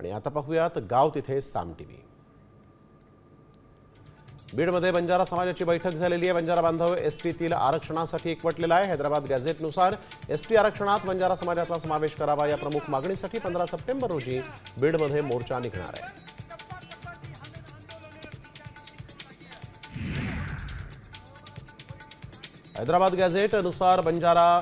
आणि आता पाहूयात गाव तिथे साम टीव्ही बीडमध्ये बंजारा समाजाची बैठक झालेली आहे. बंजारा बांधव एसटीतील आरक्षणासाठी एकवटलेला आहे. हैदराबाद गॅझेटनुसार एसटी आरक्षणात बंजारा समाजाचा समावेश करावा या प्रमुख मागणीसाठी पंधरा सप्टेंबर रोजी बीडमध्ये मोर्चा निघणार आहे. हैदराबाद गॅझेटनुसार बंजारा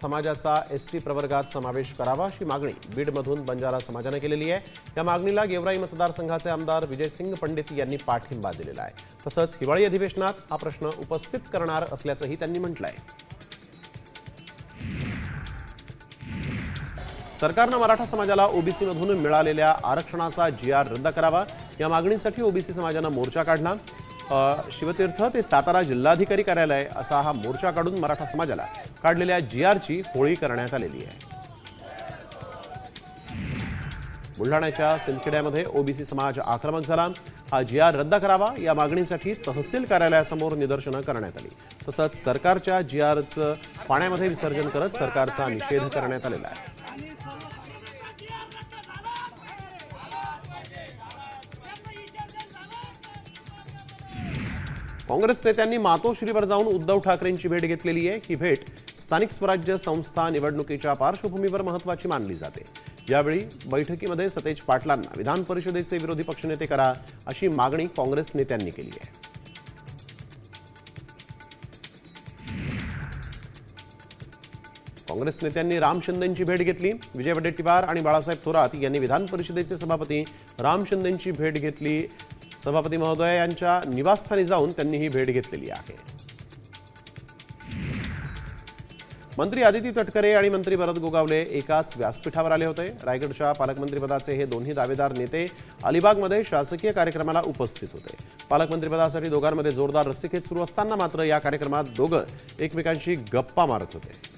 समाजाचा एस टी प्रवर्गात समावेश करावा अशी मागणी बीडमधून बंजारा समाजानं केलेली आहे. या मागणीला गेवराई मतदारसंघाचे आमदार विजयसिंग पंडित यांनी पाठिंबा दिलेला आहे. तसंच हिवाळी अधिवेशनात हा प्रश्न उपस्थित करणार असल्याचंही त्यांनी म्हटलं आहे सरकारनं मराठा समाजाला ओबीसी मधून मिळालेल्या आरक्षणाचा जी आर रद्द करावा. या मागणीसाठी ओबीसी समाजानं मोर्चा काढला. शिवतीर्थ ते सातारा जिल्हाधिकारी कार्यालय असा हा मोर्चा काढून मराठा समाजाला काढलेल्या जी आरची होळी करण्यात आलेली आहे. बुलढाण्याच्या सिंदखेड्यामध्ये ओबीसी समाज आक्रमक झाला. हा जी आर रद्द करावा या मागणीसाठी तहसील कार्यालयासमोर निदर्शनं करण्यात आली. तसंच सरकारच्या जी आरचं पाण्यामध्ये विसर्जन करत सरकारचा निषेध करण्यात आलेला आहे. काँग्रेस नेत्यांनी मातोश्रीवर जाऊन उद्धव ठाकरेंची भेट घेतलेली आहे. ही भेट स्थानिक स्वराज्य संस्था निवडणुकीच्या पार्श्वभूमीवर महत्वाची मानली जाते. यावेळी बैठकीमध्ये सतेज पाटलांना विधान परिषदेचे विरोधी पक्षनेते करा अशी मागणी काँग्रेस नेत्यांनी केली आहे. काँग्रेस नेत्यांनी राम शिंदेंची भेट घेतली. विजय वडेट्टीवार आणि बाळासाहेब थोरात यांनी विधान परिषदेचे सभापती राम शिंदेंची भेट घेतली. सभापती महोदय यांच्या निवासस्थानी जाऊन त्यांनी ही भेट घेतलेली आहे. मंत्री आदिती तटकरे आणि मंत्री भरत गोगावले एकाच व्यासपीठावर आले होते. रायगडच्या पालकमंत्रीपदाचे हे दोन्ही दावेदार नेते अलिबागमध्ये शासकीय कार्यक्रमाला उपस्थित होते. पालकमंत्रीपदासाठी दोघांमध्ये जोरदार रस्सीखेच सुरू असताना मात्र या कार्यक्रमात दोघं एकमेकांशी गप्पा मारत होते.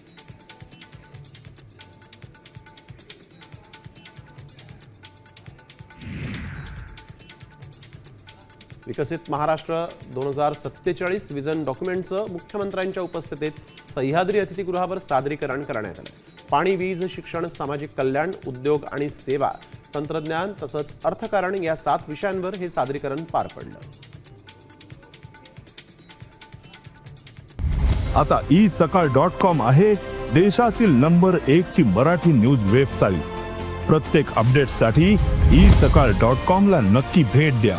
विकसित महाराष्ट्र दोन हजार सत्तेचाळीस विजन डॉक्युमेंटचं मुख्यमंत्र्यांच्या उपस्थितीत सह्याद्री अतिथीगृहावर सादरीकरण करण्यात आलं. पाणी वीज शिक्षण सामाजिक कल्याण उद्योग आणि सेवा तंत्रज्ञान तसंच अर्थकारण या सात विषयांवर हे सादरीकरण पार पडलं. आता ई सकाळ डॉट कॉम आहे देशातील नंबर एक ची मराठी न्यूज वेबसाईट. प्रत्येक अपडेटसाठी ई सकाळ डॉट कॉम ला नक्की भेट द्या.